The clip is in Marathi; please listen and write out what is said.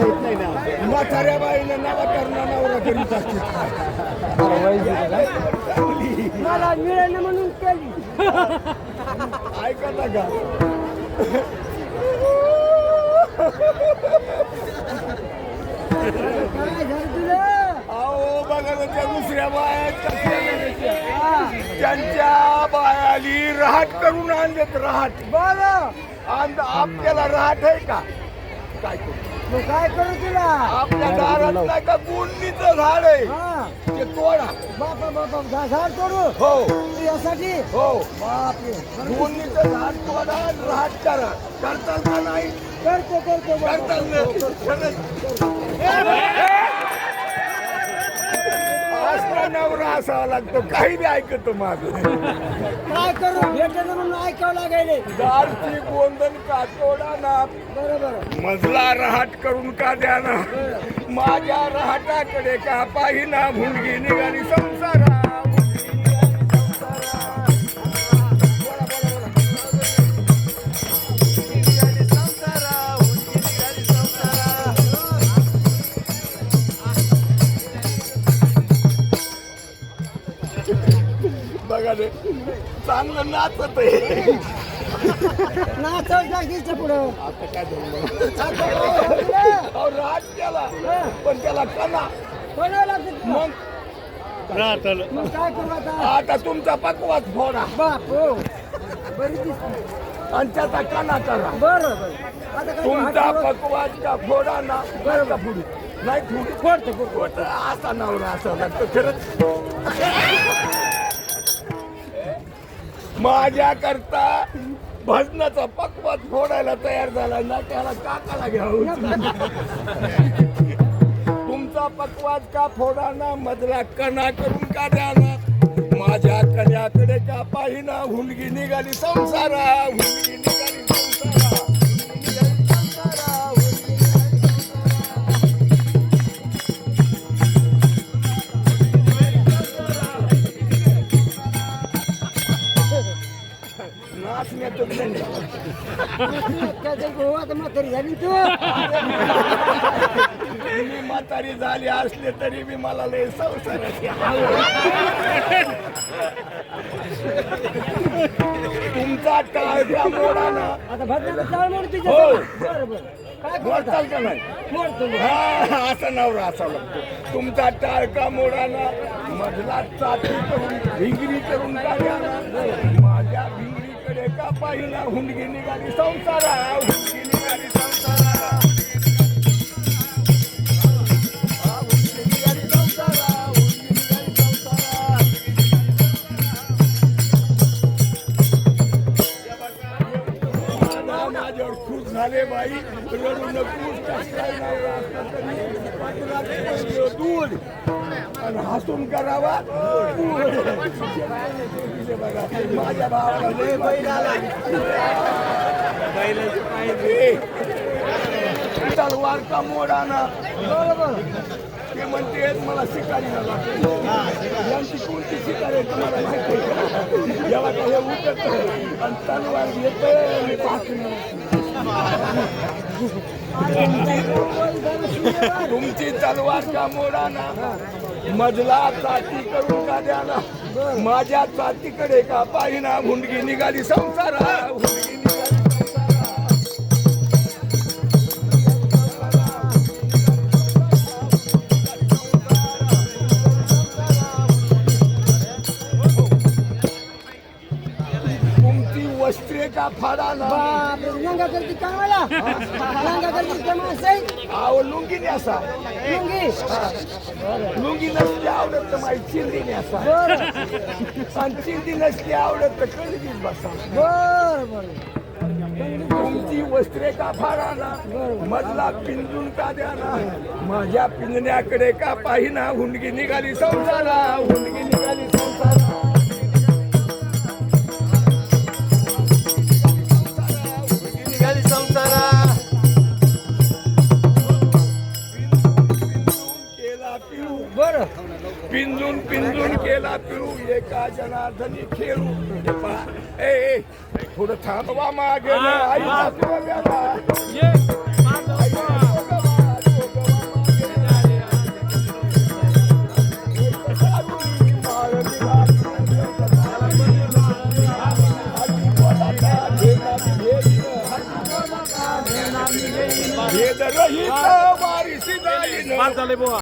म्हाताऱ्या बाईनं नवा करणं नवरा करीत असते मला मिळेल म्हणून केली ऐका ना का काय झालं तुला? दुसऱ्या बाया. त्यांच्या बायाली रहाट करून आणलेत रहाट बरं. आणि आपल्याला रहाट आहे का? काय करू? काय करू तुला? आपल्या दारात नाही का गुंडीचं झाड आहे? हा. ते तोडा. बापा झाड तोडू. हो. यासाठी? हो. बापरे गुंडीचं झाड तोडा रहाट करा. करताल का नाही? करतो करतो. करताल ना असला नवरा असावा लागतो. काही बी ऐकतो माझं. काय करू? भेटलं म्हणून ऐकावं लागेल दारची गोंधन का तोडा ना? बरोबर. मजला रहाट करून का द्या ना? माझ्या रहाटाकडे का पाहिना? भुंडगी निघाली संसारा बघा चांगलं नाचत आहे. पुढं. आता काय झालं? कोणाला अहो, राग केला. पण त्याला कला लागतं? मग? मग काय करू आता? आता तुमचा पकवास फोडा. बाप हो. बरी दिसते. आणि त्याचा कणा करा. बरं बरं. आता काय तुमचा हात- पकवास का फोडा ना बरं का फुडी. नाही फुडी. फोडतो. फोडतो. असा नवरा असा लागतो. खरंच. माझ्या करता भजनाचा पकवात फोडायला तयार झाला. ना त्याला काकाला घ्यावं तुमचा पकवाज का फोडा ना मधला कणा करून का द्याना? माझ्या कण्याकडे का पाहिना? हुलगी निघाली संसारा. हुलगी निघाली संसारा. म्हातारी झाली तू मी म्हातारी झाली असले तरी मी मला लय संसाराची तुमचा टाळ्या मोडा ना आता चाल म्हणून तुझ्या हो. काय? मोडताल का नाही? मोडतो मी. हा असा नवरा असा लागतो. तुमचा टाळका मोडाना? मधला चाटी करून भिंगरी करून काढ्या माझ्या का पहिला हुन्डी निकाली संसार हुन्डी तरी पाठीमागे पडलं दूध आणि हसून करावा माझ्या भावाला लय बैल आला तलवार का मोडाना बरोबर ते म्हणते मला शिकारी यांची कोणती शिकारी आहे तुम्हाला माहिती याला काय हे उठत आणि तलवार येत आणि तुमची तलवार का मोडाना मजला चाती करून का द्याना माझ्या चातीकडे का पाहिना? हुंडगी निघाली संसारा हुंडगी वस्त्रे का फाडाना बापरे, लंगा करती कामाला लंगा करती का माणसं आव लुंगी न्यासा लुंगी. लुंगी नसली आवडत तर माझी चिंदी न्यासा आणि चिंदी नसली आवडत तर कलगीत बसा. बरं बरं. तुमची वस्त्रे का फाडाना मधला पिंजून का द्याना माझ्या पिंजण्याकडे का पाहिना? हुंडगी निघाली संसारा हुंडगी निघाली संसारा पिंजून पिंजून केला पिळू एका जनार्दनी खेळू. ए थोडं थांबवा मागे भेद रहित वारिसी जाईन झाले बुवा.